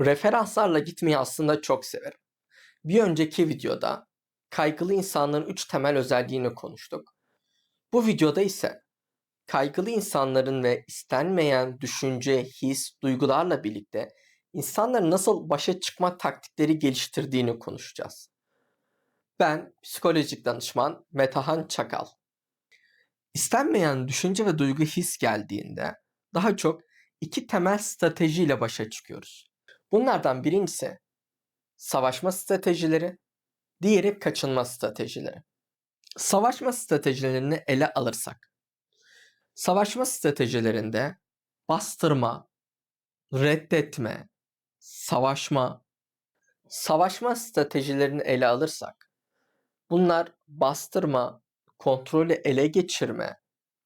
Referanslarla gitmeyi aslında çok severim. Bir önceki videoda kaygılı insanların 3 temel özelliğini konuştuk. Bu videoda ise kaygılı insanların ve istenmeyen düşünce, his, duygularla birlikte insanların nasıl başa çıkma taktikleri geliştirdiğini konuşacağız. Ben psikolojik danışman Metahan Çakal. İstenmeyen düşünce ve duygu his geldiğinde daha çok iki temel stratejiyle başa çıkıyoruz. Bunlardan birincisi savaşma stratejileri, diğeri kaçınma stratejileri. Savaşma stratejilerini ele alırsak, savaşma stratejilerinde bastırma, reddetme, savaşma, savaşma stratejilerini ele alırsak, bunlar bastırma, kontrolü ele geçirme,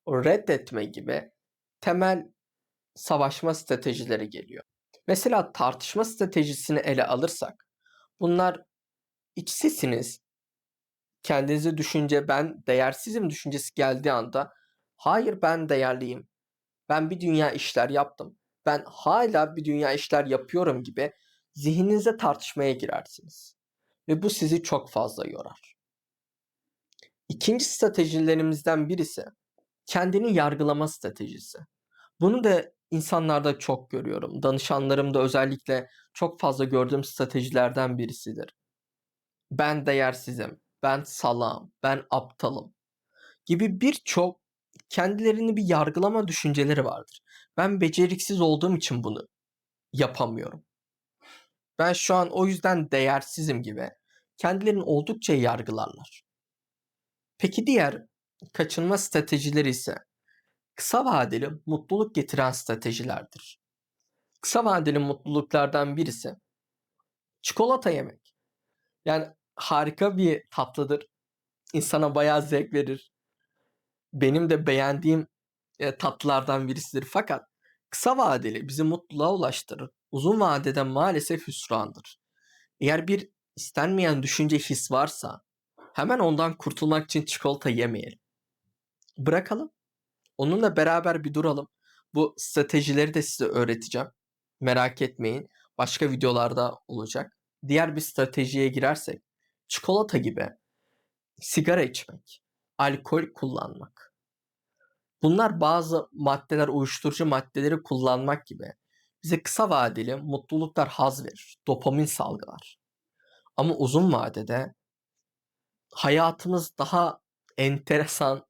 reddetme gibi temel savaşma stratejileri geliyor. Mesela tartışma stratejisini ele alırsak bunlar iç sesiniz kendinizi düşünce ben değersizim düşüncesi geldiği anda hayır ben değerliyim. Ben bir dünya işler yaptım. Ben hala bir dünya işler yapıyorum gibi zihninize tartışmaya girersiniz. Ve bu sizi çok fazla yorar. İkinci stratejilerimizden birisi kendini yargılama stratejisi. Bunu da insanlarda çok görüyorum. Danışanlarımda özellikle çok fazla gördüğüm stratejilerden birisidir. Ben değersizim, ben salam, ben aptalım gibi birçok kendilerini bir yargılama düşünceleri vardır. Ben beceriksiz olduğum için bunu yapamıyorum. Ben şu an o yüzden değersizim gibi kendilerini oldukça yargılarlar. Peki diğer kaçınma stratejileri ise kısa vadeli mutluluk getiren stratejilerdir. Kısa vadeli mutluluklardan birisi çikolata yemek. Yani harika bir tatlıdır. İnsana bayağı zevk verir. Benim de beğendiğim e, tatlılardan birisidir. Fakat kısa vadeli bizi mutluluğa ulaştırır. Uzun vadede maalesef hüsrandır. Eğer bir istenmeyen düşünce his varsa hemen ondan kurtulmak için çikolata yemeyelim. Bırakalım. Onunla beraber bir duralım. Bu stratejileri de size öğreteceğim. Merak etmeyin. Başka videolarda olacak. Diğer bir stratejiye girersek çikolata gibi sigara içmek, alkol kullanmak. Bunlar bazı maddeler, uyuşturucu maddeleri kullanmak gibi bize kısa vadeli mutluluklar haz verir, dopamin salgılar. Ama uzun vadede hayatımız daha enteresan,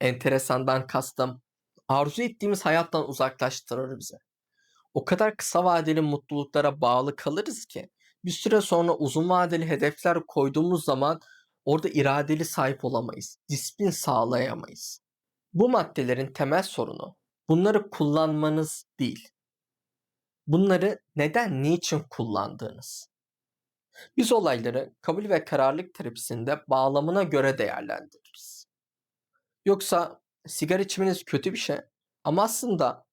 enteresandan kastım arzu ettiğimiz hayattan uzaklaştırır bizi. O kadar kısa vadeli mutluluklara bağlı kalırız ki bir süre sonra uzun vadeli hedefler koyduğumuz zaman orada iradeli sahip olamayız. Disiplin sağlayamayız. Bu maddelerin temel sorunu bunları kullanmanız değil. Bunları neden, niçin kullandığınız. Biz olayları kabul ve kararlılık terapisinde bağlamına göre değerlendiririz. Yoksa sigara içmeniz kötü bir şey ama aslında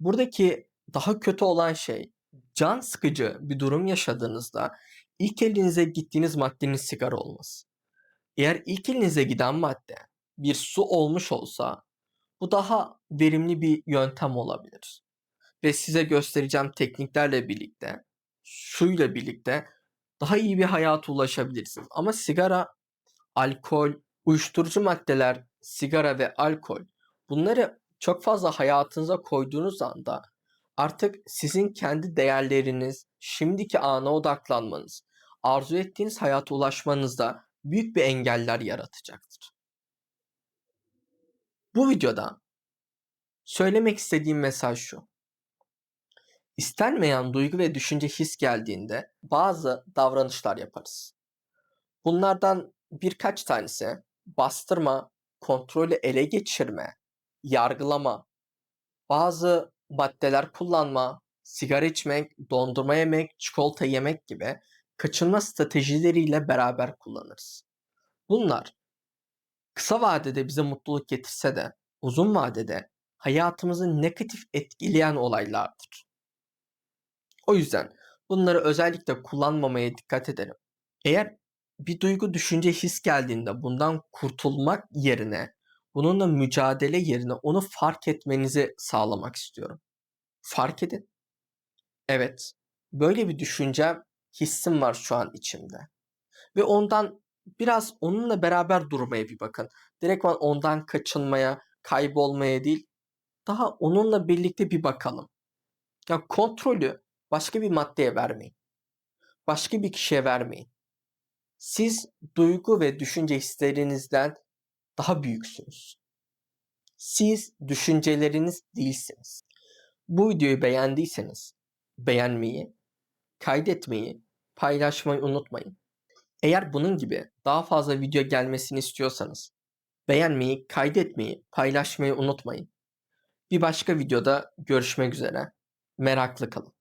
buradaki daha kötü olan şey can sıkıcı bir durum yaşadığınızda ilk elinize gittiğiniz maddenin sigara olması. Eğer ilk elinize giden madde bir su olmuş olsa bu daha verimli bir yöntem olabilir. Ve size göstereceğim tekniklerle birlikte, suyla birlikte daha iyi bir hayata ulaşabilirsiniz. Ama sigara, alkol, uyuşturucu maddeler, sigara ve alkol bunları çok fazla hayatınıza koyduğunuz anda artık sizin kendi değerleriniz, şimdiki ana odaklanmanız, arzu ettiğiniz hayata ulaşmanızda büyük bir engeller yaratacaktır. Bu videoda söylemek istediğim mesaj şu. İstenmeyen duygu ve düşünce his geldiğinde bazı davranışlar yaparız. Bunlardan birkaç tanesi bastırma, kontrolü ele geçirme, yargılama, bazı maddeler kullanma, sigara içmek, dondurma yemek, çikolata yemek gibi kaçınma stratejileriyle beraber kullanırız. Bunlar kısa vadede bize mutluluk getirse de uzun vadede hayatımızı negatif etkileyen olaylardır. O yüzden bunları özellikle kullanmamaya dikkat edelim. Eğer bir duygu, düşünce, his geldiğinde bundan kurtulmak yerine bununla mücadele yerine onu fark etmenizi sağlamak istiyorum. Fark edin. Evet, Böyle bir düşünce, hissim var şu an içimde. Ve ondan biraz onunla beraber durmaya bir bakın. Direktman ondan kaçınmaya, kaybolmaya değil, daha onunla birlikte bir bakalım. Ya kontrolü başka bir maddeye vermeyin. Başka bir kişiye vermeyin. Siz duygu ve düşünce hislerinizden daha büyüksünüz. Siz düşünceleriniz değilsiniz. Bu videoyu beğendiyseniz beğenmeyi, kaydetmeyi, paylaşmayı unutmayın. Eğer bunun gibi daha fazla video gelmesini istiyorsanız beğenmeyi, kaydetmeyi, paylaşmayı unutmayın. Bir başka videoda görüşmek üzere. Meraklı kalın.